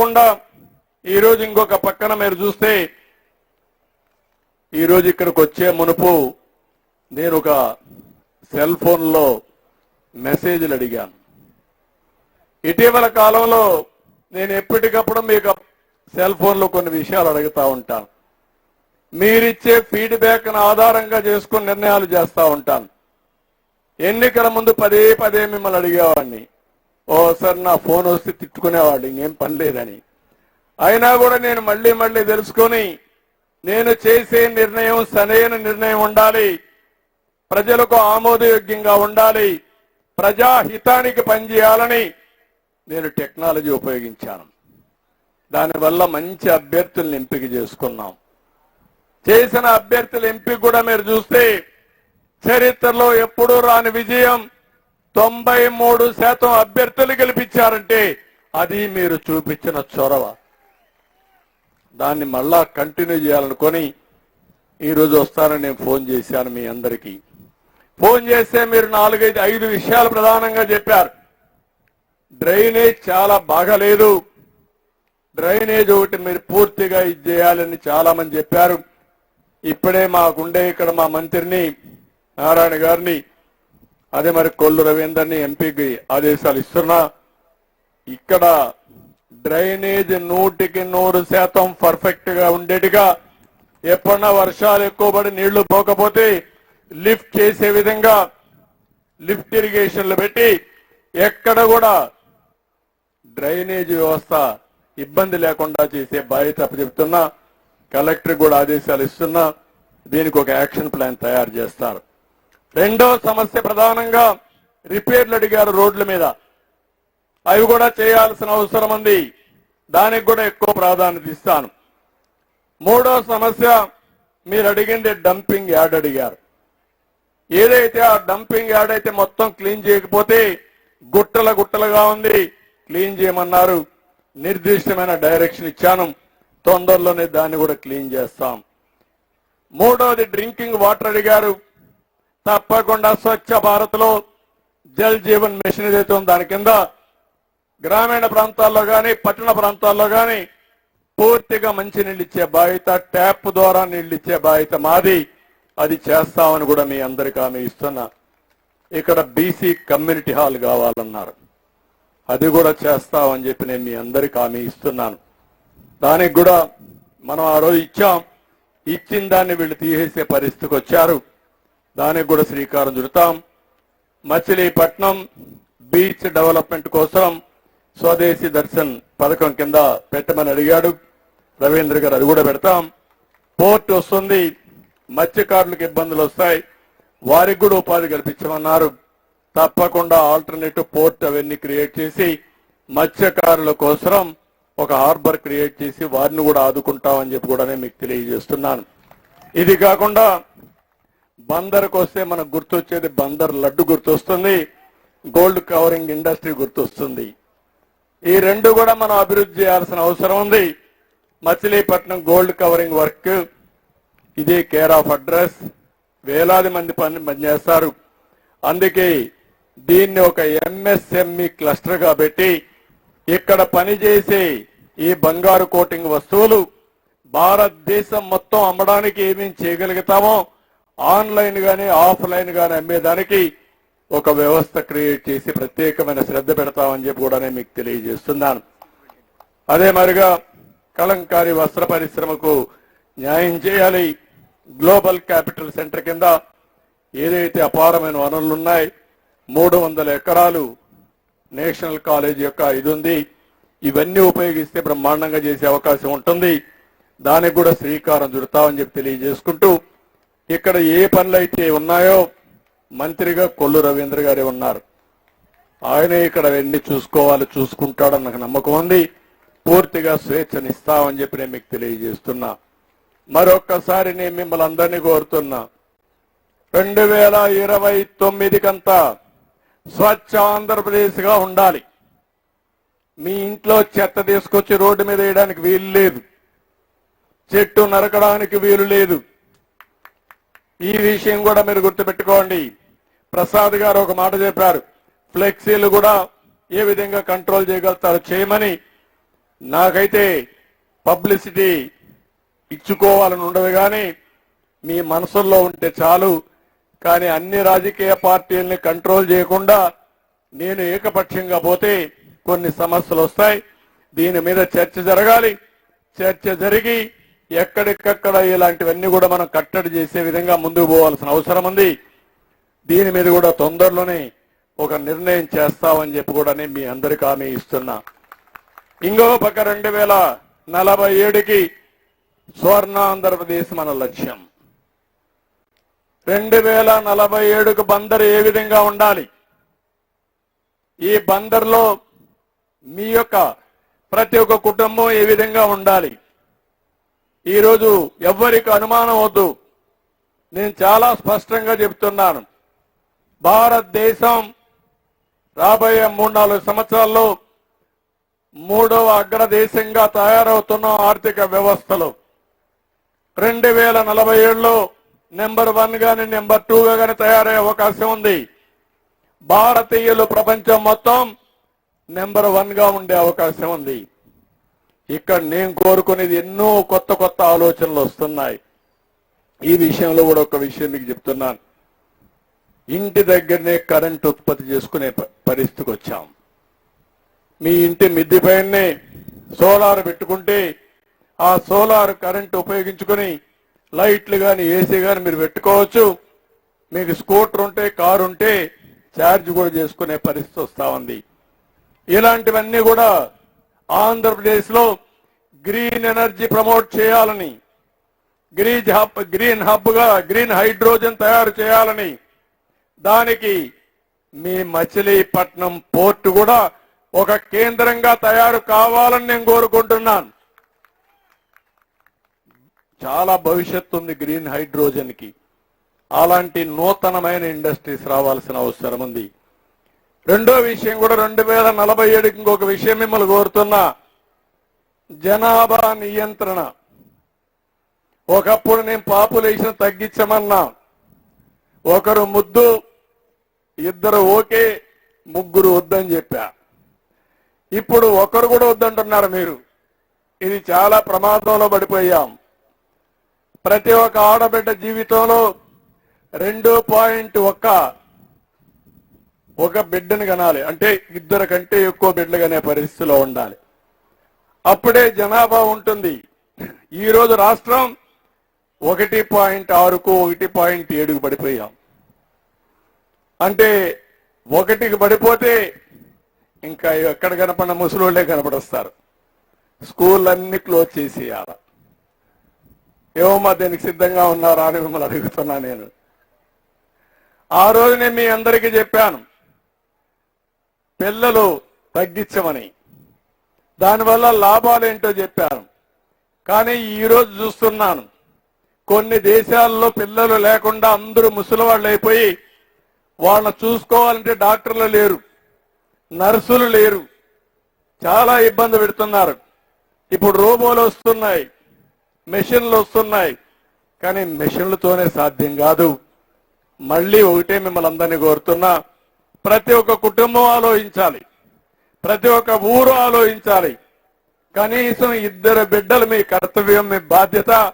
కాకుండా ఈరోజు ఇంకొక పక్కన మీరు చూస్తే ఈరోజు ఇక్కడికి వచ్చే మునుపు నేను ఒక సెల్ ఫోన్లో మెసేజ్లు అడిగాను. ఇటీవల కాలంలో నేను ఎప్పటికప్పుడు మీకు సెల్ ఫోన్లో కొన్ని విషయాలు అడుగుతా ఉంటాను. మీరిచ్చే ఫీడ్బ్యాక్ను ఆధారంగా చేసుకుని నిర్ణయాలు చేస్తూ ఉంటాను. ఎన్నికల ముందు పదే పదే మిమ్మల్ని అడిగేవాడిని. ఓసారి నా ఫోన్ వస్తే తిట్టుకునేవాడు ఇంకేం పని లేదని. అయినా కూడా నేను మళ్ళీ మళ్ళీ తెలుసుకొని నేను చేసే నిర్ణయం సరైన నిర్ణయం ఉండాలి. ప్రజలకు ఆమోదయోగ్యంగా ఉండాలి. ప్రజాహితానికి పనిచేయాలని నేను టెక్నాలజీ ఉపయోగించాను. దానివల్ల మంచి అభ్యర్థులను ఎంపిక చేసుకున్నాం. చేసిన అభ్యర్థుల ఎంపిక కూడా మీరు చూస్తే చరిత్రలో ఎప్పుడూ రాని విజయం తొంభై మూడు శాతం అభ్యర్థులు గెలిపించారంటే అది మీరు చూపించిన చొరవ. దాన్ని మళ్ళా కంటిన్యూ చేయాలనుకొని ఈరోజు వస్తానని నేను ఫోన్ చేశాను మీ అందరికీ. ఫోన్ చేస్తే మీరు నాలుగైదు ఐదు విషయాలు ప్రధానంగా చెప్పారు. డ్రైనేజ్ చాలా బాగాలేదు. డ్రైనేజ్ ఒకటి మీరు పూర్తిగా ఇది చేయాలని చాలా మంది చెప్పారు. ఇప్పుడే మాకుండే ఇక్కడ మా మంత్రిని నారాయణ గారిని అదే మరి కొల్లు రవీందర్ని ఎంపీకి ఆదేశాలు ఇస్తున్నా. ఇక్కడ డ్రైనేజ్ నూటికి నూరు శాతం పర్ఫెక్ట్గా ఉండేట్టుగా ఎప్పుడన్నా వర్షాలు ఎక్కువ పడి నీళ్ళు పోకపోతే లిఫ్ట్ చేసే విధంగా లిఫ్ట్ ఇరిగేషన్లు పెట్టి ఎక్కడ కూడా డ్రైనేజ్ వ్యవస్థ ఇబ్బంది లేకుండా చేసే బాధ్యత చెప్తున్నా కలెక్టర్ కూడా ఆదేశాలు ఇస్తున్నా. దీనికి ఒక యాక్షన్ ప్లాన్ తయారు చేస్తారు. రెండో సమస్య ప్రధానంగా రిపేర్లు అడిగారు రోడ్ల మీద. అవి కూడా చేయాల్సిన అవసరం ఉంది. దానికి కూడా ఎక్కువ ప్రాధాన్యత ఇస్తాను. మూడో సమస్య మీరు అడిగింది డంపింగ్ యార్డ్ అడిగారు. ఏదైతే ఆ డంపింగ్ యార్డ్ అయితే మొత్తం క్లీన్ చేయకపోతే గుట్టల గుట్టలుగా ఉంది. క్లీన్ చేయమన్నారు. నిర్దిష్టమైన డైరెక్షన్ ఇచ్చాను. తొందరలోనే దాన్ని కూడా క్లీన్ చేస్తాం. మూడోది డ్రింకింగ్ వాటర్ అడిగారు. తప్పకుండా స్వచ్ఛ భారత్లో జల్ జీవన్ మిషన్ ఏదైతే ఉందో దాని కింద గ్రామీణ ప్రాంతాల్లో కానీ పట్టణ ప్రాంతాల్లో కానీ పూర్తిగా మంచి నీళ్ళిచ్చే బాధ్యత ట్యాప్ ద్వారా నీళ్ళు ఇచ్చే బాధ్యత మాది. అది చేస్తామని కూడా మీ అందరికీ ఆమె ఇస్తున్నా. ఇక్కడ బీసీ కమ్యూనిటీ హాల్ కావాలన్నారు. అది కూడా చేస్తామని చెప్పి నేను మీ అందరికీ హామీ ఇస్తున్నాను. దానికి కూడా మనం ఆ రోజు ఇచ్చాం. ఇచ్చిన దాన్ని వీళ్ళు తీసేసే పరిస్థితికి వచ్చారు. దానికి కూడా శ్రీకారం చుడతాం. మచిలీపట్నం బీచ్ డెవలప్మెంట్ కోసం స్వదేశీ దర్శన్ పథకం కింద పెట్టమని అడిగాడు. రవీంద్ర గారు అది కూడా పెడతాం. పోర్ట్ వస్తుంది. మత్స్యకారులకు ఇబ్బందులు వస్తాయి. వారికి కూడా ఉపాధి కల్పించమన్నారు. తప్పకుండా ఆల్టర్నేటివ్ పోర్ట్ అవన్నీ క్రియేట్ చేసి మత్స్యకారుల కోసం ఒక హార్బర్ క్రియేట్ చేసి వారిని కూడా ఆదుకుంటామని చెప్పి కూడా నేను మీకు తెలియజేస్తున్నాను. ఇది కాకుండా బందర్కు వస్తే మనకు గుర్తొచ్చేది బందర్ లడ్డు గుర్తొస్తుంది గోల్డ్ కవరింగ్ ఇండస్ట్రీ గుర్తొస్తుంది. ఈ రెండు కూడా మనం అభివృద్ధి చేయాల్సిన అవసరం ఉంది. మచిలీపట్నం గోల్డ్ కవరింగ్ వర్క్ ఇది కేర్ ఆఫ్ అడ్రస్ వేలాది మంది పని పనిచేస్తారు. అందుకే దీన్ని ఒక ఎంఎస్ఎంఈ క్లస్టర్గా పెట్టి ఇక్కడ పనిచేసే ఈ బంగారు కోటింగ్ వస్తువులు భారతదేశం మొత్తం అమ్మడానికి ఏమేమి చేయగలుగుతామో ఆన్లైన్ గాని ఆఫ్లైన్ గాని అమ్మేదానికి ఒక వ్యవస్థ క్రియేట్ చేసి ప్రత్యేకమైన శ్రద్ధ పెడతామని చెప్పి కూడా నేను మీకు తెలియజేస్తున్నాను. అదే మరిగా కలంకారి వస్త్ర పరిశ్రమకు న్యాయం చేయాలి. గ్లోబల్ క్యాపిటల్ సెంటర్ కింద ఏదైతే అపారమైన వనరులు ఉన్నాయి మూడు వందల ఎకరాలు నేషనల్ కాలేజ్ యొక్క ఇది ఉంది. ఇవన్నీ ఉపయోగిస్తే బ్రహ్మాండంగా చేసే అవకాశం ఉంటుంది. దానికి కూడా శ్రీకారం చుడతామని చెప్పి తెలియజేసుకుంటూ ఇక్కడ ఏ పనులైతే ఉన్నాయో మంత్రిగా కొల్లు రవీంద్ర గారే ఉన్నారు. ఆయనే ఇక్కడ అవన్నీ చూసుకోవాలి చూసుకుంటాడని నాకు నమ్మకం ఉంది. పూర్తిగా స్వేచ్ఛనిస్తామని చెప్పి నేను మీకు తెలియజేస్తున్నా. మరొక్కసారి నేను మిమ్మల్ని అందరినీ కోరుతున్నా. రెండు వేల ఇరవై తొమ్మిదికంతా స్వచ్ఛ ఆంధ్రప్రదేశ్గా ఉండాలి. మీ ఇంట్లో చెత్త తీసుకొచ్చి రోడ్డు మీద వేయడానికి వీలు లేదు. చెట్టు నరకడానికి వీలు లేదు. ఈ విషయం కూడా మీరు గుర్తుపెట్టుకోండి. ప్రసాద్ గారు ఒక మాట చెప్పారు. ఫ్లెక్సీలు కూడా ఏ విధంగా కంట్రోల్ చేయగలుగుతారు చేయమని నాకైతే పబ్లిసిటీ ఇచ్చుకోవాలని ఉండదు కానీ మీ మనసుల్లో ఉంటే చాలు. కానీ అన్ని రాజకీయ పార్టీల్ని కంట్రోల్ చేయకుండా నేను ఏకపక్షంగా పోతే కొన్ని సమస్యలు వస్తాయి. దీని మీద చర్చ జరగాలి. చర్చ జరిగి ఎక్కడెక్కడ ఇలాంటివన్నీ కూడా మనం కట్టడి చేసే విధంగా ముందుకు పోవాల్సిన అవసరం ఉంది. దీని మీద కూడా తొందరలోనే ఒక నిర్ణయం చేస్తామని చెప్పి కూడా నేను మీ అందరికి హామీ ఇస్తున్నా. ఇంకో పక్క రెండు వేల నలభై ఏడుకి స్వర్ణ ఆంధ్రప్రదేశ్ మన లక్ష్యం. రెండు వేల నలభై ఏడుకు బందరు ఏ విధంగా ఉండాలి? ఈ బందర్లో మీ యొక్క ప్రతి ఒక్క కుటుంబం ఏ విధంగా ఉండాలి? ఈరోజు ఎవ్వరికి అనుమానం వద్దు. నేను చాలా స్పష్టంగా చెప్తున్నాను భారతదేశం రాబోయే మూడు నాలుగు సంవత్సరాల్లో మూడవ అగ్రదేశంగా తయారవుతున్న ఆర్థిక వ్యవస్థలో. రెండు వేల నలభై ఏడులో నెంబర్ వన్ గాని నెంబర్ టూ కానీ గాని తయారయ్యే అవకాశం ఉంది. భారతీయులు ప్రపంచం మొత్తం నెంబర్ వన్గా ఉండే అవకాశం ఉంది. ఇక్కడ నేను కోరుకునేది ఎన్నో కొత్త కొత్త ఆలోచనలు వస్తున్నాయి. ఈ విషయంలో కూడా ఒక విషయం మీకు చెప్తున్నాను. ఇంటి దగ్గరనే కరెంట్ ఉత్పత్తి చేసుకునే ప- పరిస్థితికి వచ్చాం. మీ ఇంటి మిద్దిపైనే సోలార్ పెట్టుకుంటే ఆ సోలార్ కరెంట్ ఉపయోగించుకొని లైట్లు కానీ ఏసీ కానీ మీరు పెట్టుకోవచ్చు. మీకు స్కూటర్ ఉంటే కారు ఉంటే ఛార్జ్ కూడా చేసుకునే పరిస్థితి వస్తా ఉంది. ఇలాంటివన్నీ కూడా ఆంధ్రప్రదేశ్లో గ్రీన్ ఎనర్జీ ప్రమోట్ చేయాలని గ్రీన్ హబ్ గ్రీన్ హబ్గా గ్రీన్ హైడ్రోజన్ తయారు చేయాలని దానికి మీ మచిలీపట్నం పోర్ట్ కూడా ఒక కేంద్రంగా తయారు కావాలని నేను కోరుకుంటున్నాను. చాలా భవిష్యత్తు ఉంది గ్రీన్ హైడ్రోజన్కి అలాంటి నూతనమైన ఇండస్ట్రీస్ రావాల్సిన అవసరం ఉంది. రెండో విషయం కూడా రెండు వేల నలభై ఏడుకి ఇంకొక విషయం మిమ్మల్ని కోరుతున్నా. జనాభా నియంత్రణ. ఒకప్పుడు నేను పాపులేషన్ తగ్గించమన్నా. ఒకరు ముద్దు ఇద్దరు ఓకే ముగ్గురు వద్దని చెప్పా. ఇప్పుడు ఒకరు కూడా వద్దంటున్నారు మీరు. ఇది చాలా ప్రమాదంలో పడిపోయాం. ప్రతి ఒక్క ఆడబిడ్డ జీవితంలో రెండు పాయింట్ ఒక్క ఒక బిడ్డను కనాలి. అంటే ఇద్దరు కంటే ఎక్కువ బిడ్డలు కనే పరిస్థితిలో ఉండాలి. అప్పుడే జనాభా ఉంటుంది. ఈ రోజు రాష్ట్రం ఒకటి పాయింట్ ఆరుకు ఒకటి పాయింట్ ఏడుకు పడిపోయాం. అంటే ఒకటికి పడిపోతే ఇంకా ఎక్కడ కనపడిన ముసలోళ్ళే కనపడొస్తారు. School close చేసేయాల. ఏమమ్మా దీనికి సిద్ధంగా ఉన్నారా అని మిమ్మల్ని అడుగుతున్నా నేను. ఆ రోజు నేను మీ అందరికీ చెప్పాను. పిల్లలు తగ్గించమని. దానివల్ల లాభాలు ఏంటో చెప్పాను కానీ ఈరోజు చూస్తున్నాను. కొన్ని దేశాల్లో పిల్లలు లేకుండా అందరూ ముసలివాళ్ళు అయిపోయి వాళ్ళని చూసుకోవాలంటే డాక్టర్లు లేరు నర్సులు లేరు చాలా ఇబ్బంది పెడుతున్నారు. ఇప్పుడు రోబోలు వస్తున్నాయి మెషిన్లు వస్తున్నాయి. కానీ మెషిన్లతోనే సాధ్యం కాదు. మళ్ళీ ఒకటే మిమ్మల్ని అందరినీ కోరుతున్నా. ప్రతి ఒక్క కుటుంబం ఆలోచించాలి. ప్రతి ఒక్క ఊరు ఆలోచించాలి. కనీసం ఇద్దరు బిడ్డలు మీ కర్తవ్యం మీ బాధ్యత